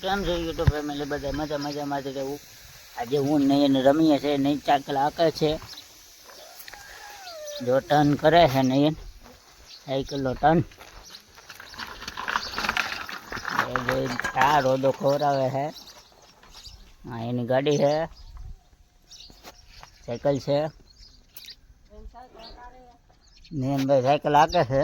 કેમ છે YouTube family બધા મજા મજામાં જ રહેવું આજે હું નયન રમીએ છે નહીં ચાકલ આકે છે. જો ટર્ન કરે છે નયન સાયકલનો ટર્ન એ જો આ રોદો ખવડાવે છે. હા એની ગાડી છે. સાયકલ છે. નયનભાઈ સાયકલ આકે છે.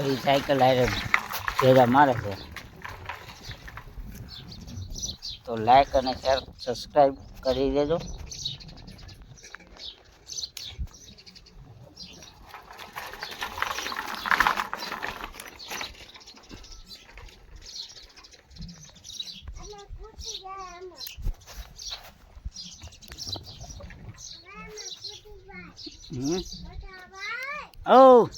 એ સાયકલ હારે ભેગા મારે છે. તો લાઈક અને શેર સબસ્ક્રાઈબ કરી દેજો. હમ? ઓ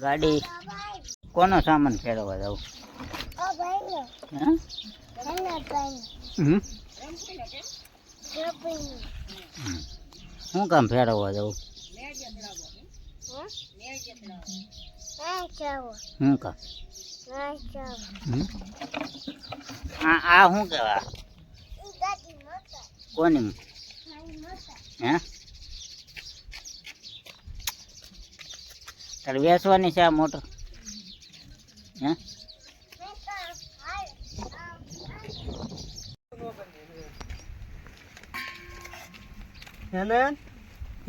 ગાડી. કોનો સામાન ફેરવવા જાવ? શું કામ ફેરવવા જાવ શું કામ? આ શું કહેવા? કોની હે? તારે બેસવાની છે આ મોટર. હે?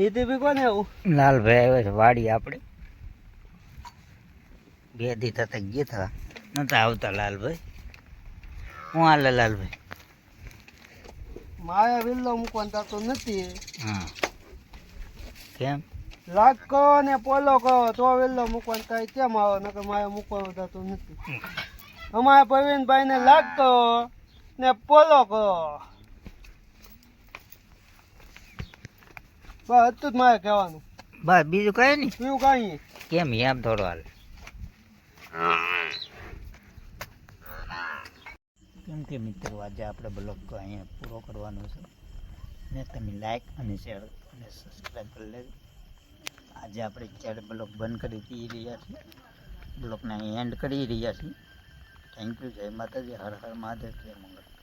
એને બી કોને લાલભાઈ આવે છે વાડી આપણે બે દી થતા ગયા હતા નતા આવતા લાલભાઈ. હું હાલે લાલભાઈ? માયા વિલ્લો મૂકવાનું થતો નથી. હા. કેમ? લાકો ને પોલો કહો તો વિલ્લો મૂકવાનું થાય કેમ આવો? નકર માયા મૂકવાનું થતું નથી. અમારા પ્રવીણભાઈ ને લાગતો ને પોલો કહો બસ હતું જ મારે કહેવાનું. બસ બીજું કઈ નહીં બીજું કઈ કેમ એમ થોડો હાલ? કેમ કે મિત્રો, આજે આપણે બ્લોગ અહીંયા પૂરો કરવાનો છે. ને તમે લાઈક અને શેર અને સબસ્ક્રાઈબ કરી લેજો. આજે આપણે જ્યારે બ્લોગ બંધ કરી દઈ રહ્યા છીએ, બ્લોગને અહીં એન્ડ કરી રહ્યા છીએ. થેન્ક યુ જય માતાજી, હર હર મહાદેવ, જય મંગળ.